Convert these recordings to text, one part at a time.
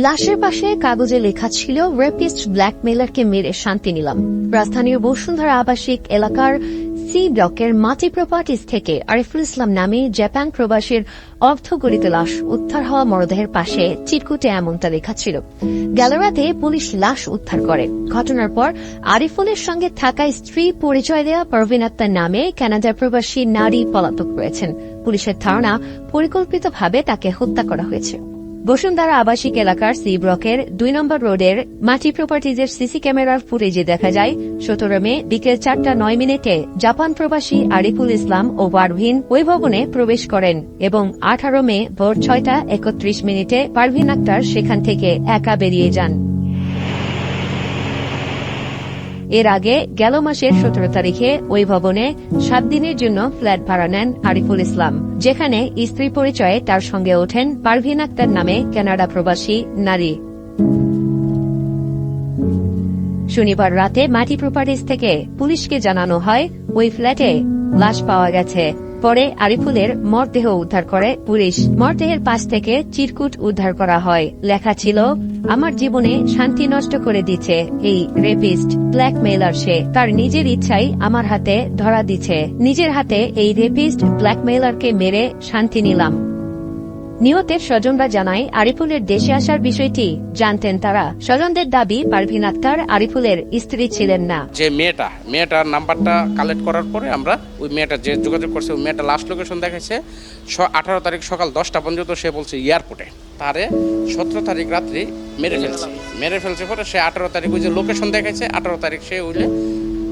লাশের পাশে কাগজে লেখা ছিল, রেপিস্ট ব্ল্যাকমেলারকে মেরে শান্তি নিলাম। রাজধানীর বসুন্ধরা আবাসিক এলাকার সি ব্লকের মাটি প্রপার্টিজ থেকে আরিফুল ইসলাম নামে জাপান প্রবাসীর অর্ধগরিত লাশ উদ্ধার হওয়া মরদেহের পাশে চিরকুটে এমনটা লেখা ছিল। গেল রাতে পুলিশ লাশ উদ্ধার করে। ঘটনার পর আরিফুলের সঙ্গে থাকা স্ত্রী পরিচয় দেওয়া পারভিন আক্তার নামে কানাডা প্রবাসী নারী পলাতক রয়েছেন। পুলিশের ধারণা, পরিকল্পিতভাবে তাকে হত্যা করা হয়েছে। বসুন্ধরা আবাসিক এলাকার সি ব্লকের দুই নম্বর রোডের মাটি প্রপার্টিজের সিসি ক্যামেরার ফুটেজে দেখা যায়, সতেরো মে বিকেল চারটা নয় মিনিটে জাপান প্রবাসী আরিফুল ইসলাম ও পারভিন ওই ভবনে প্রবেশ করেন এবং আঠারো মে ভোর ছয়টা একত্রিশ মিনিটে পারভিন আক্তার সেখান থেকে একা বেরিয়ে যান। এর আগে গেল মাসের সতেরো তারিখে ওই ভবনে সাত দিনের জন্য ফ্ল্যাট ভাড়া নেন আরিফুল ইসলাম, যেখানে স্ত্রী পরিচয়ে তার সঙ্গে ওঠেন পারভিন আক্তার নামে কানাডা প্রবাসী নারী। শনিবার রাতে মাটি প্রপার্টিজ থেকে পুলিশকে জানানো হয় ওই ফ্ল্যাটে লাশ পাওয়া গেছে। পরে আরিফুলের মরদেহ উদ্ধার করে পুলিশ। মরদেহের পাশ থেকে চিরকুট উদ্ধার করা হয়। লেখা ছিল, আমার জীবনে শান্তি নষ্ট করে দিচ্ছে এই রেপিস্ট, ব্ল্যাকমেইলার সে। তার নিজের ইচ্ছাই আমার হাতে ধরা দিচ্ছে। নিজের হাতে এই রেপিস্ট, ব্ল্যাকমেইলারকে মেরে শান্তি নিলাম। নিহতের স্বজনরা জানায়, আরিফুলের দেশে আসার বিষয়টি জানতেন তারা। স্বজনদের দাবি, পারভিন আক্তার আরিফুলের স্ত্রী ছিলেন না। যে মেয়েটা, মেয়েটার নাম্বারটা কালেক্ট করার পরে আমরা ওই মেয়েটা যে যোগাযোগ করছে, ওই মেয়েটা লাস্ট লোকেশন দেখাইছে। আঠারো তারিখ সকাল দশটা পর্যন্ত সে বলছে এয়ারপোর্টে তারে সতেরো তারিখ রাত্রি মেরে ফেলছে। মেরে ফেলছে পরে সে আঠারো তারিখ ওই যে লোকেশন দেখাইছে, আঠারো তারিখ সে উইলে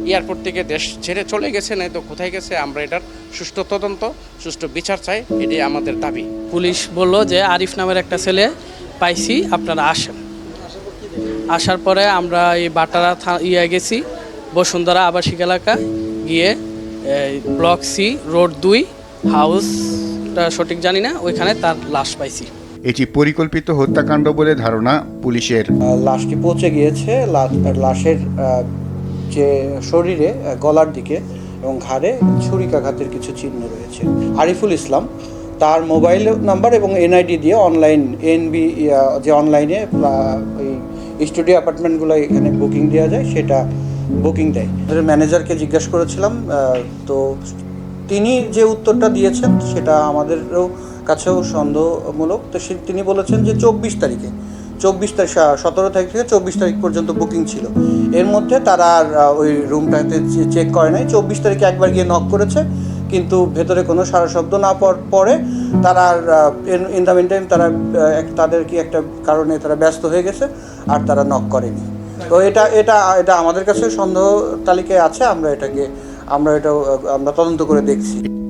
এয়ারপোর্ট থেকে দেশ ছেড়ে চলে গেছে নাই তো কোথায় গেছে আমরা এটার সুষ্ঠু তদন্ত সুষ্ঠু বিচার চাই এটাই আমাদের দাবি। পুলিশ বলল যে আরিফ নামের একটা ছেলে পাইছি আপনারা আসেন। আসার পরে আমরা এই বাটারা থা- ইয়ে গেছি বসুন্ধরা আবাসিক এলাকা গিয়ে ব্লক সি রোড দুই হাউসটা সঠিক জানি না ওইখানে তার লাশ পাইছি। এটি পরিকল্পিত হত্যাকাণ্ড বলে ধারণা পুলিশের। লাশটি পৌঁছে গিয়েছে লাশের যে শরীরে গলার দিকে এবং ঘাড়ে ছুরিকাঘাতের কিছু চিহ্ন রয়েছে। আরিফুল ইসলাম তার মোবাইল নাম্বার এবং এনআইডি দিয়ে অনলাইন, এনবি যে অনলাইনে ওই স্টুডিও অ্যাপার্টমেন্টগুলো এখানে বুকিং দেওয়া যায়, সেটা বুকিং দেয়। ম্যানেজারকে জিজ্ঞাসা করেছিলাম তো তিনি যে উত্তরটা দিয়েছেন, সেটা আমাদেরও কাছেও সন্দেহমূলক। তো সে- তিনি বলেছেন যে চব্বিশ তারিখে, চব্বিশ তারিখ সতেরো তারিখ থেকে চব্বিশ তারিখ পর্যন্ত বুকিং ছিল। এর মধ্যে তারা আর ওই রুমটাতে চেক করে নাই। চব্বিশ তারিখে একবার গিয়ে নক করেছে, কিন্তু ভেতরে কোনো সারা শব্দ না পর- তারা আর ইন দ্য মিন টাইম তারা তাদের কি একটা কারণে তারা ব্যস্ত হয়ে গেছে, আর তারা নক করেনি। তো এটা এটা এটা আমাদের কাছে সন্দেহ তালিকায় আছে, আমরা এটাকে, আমরা এটা আমরা তদন্ত করে দেখছি।